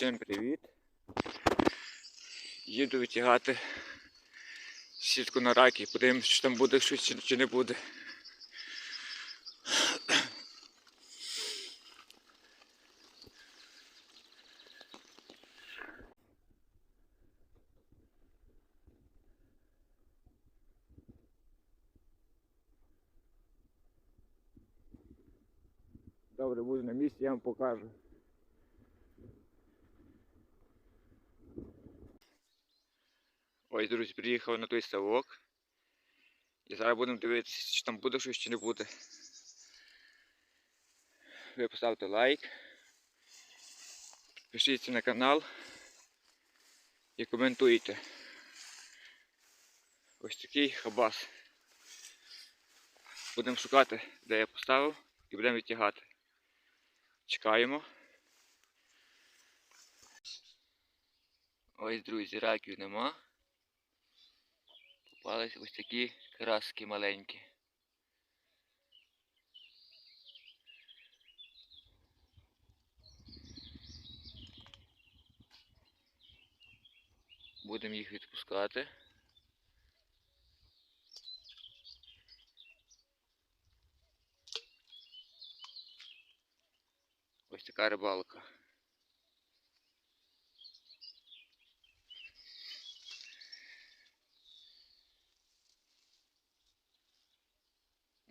Всім привіт. Їду витягати сітку на раки. Подивимось, чи там буде щось чи, не буде. Добре, буду на місці, я вам покажу. Ось, друзі, приїхав на той ставок. І зараз будемо дивитися, чи там буде щось, чи не буде. Ви поставте лайк. Підпишіться на канал і коментуйте. Ось такий хабас. Будемо шукати, де я поставив, і будемо відтягати. Чекаємо. Ось, друзі, раків нема. Попались ось такі краски маленькі. Будемо їх відпускати. Ось така рибалка.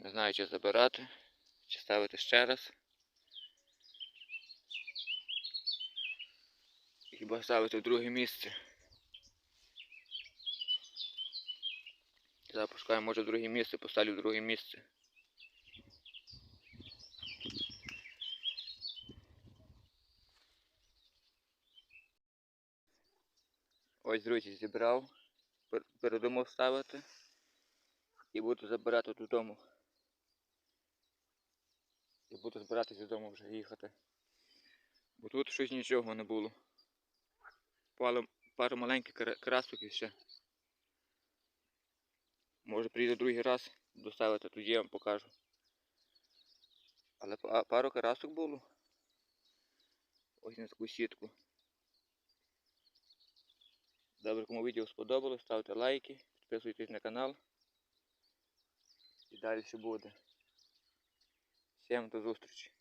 Не знаю, чи забирати, чи ставити ще раз. Хіба ставити в друге місце. Запускаю, може в друге місце, поставлю в друге місце. Ось, друзі, зібрав. Пер- Передумав ставити. І буду забирати додому. І буду збиратися додому вже їхати. Бо тут щось нічого не було. Пару, пару маленьких кра- красок і. Може приїду другий раз доставити, тоді я вам покажу. Але пару карасок було. Ось на таку сітку. Добре, кому відео сподобалось, ставте лайки, підписуйтесь на канал. І далі ще буде. muitos outros.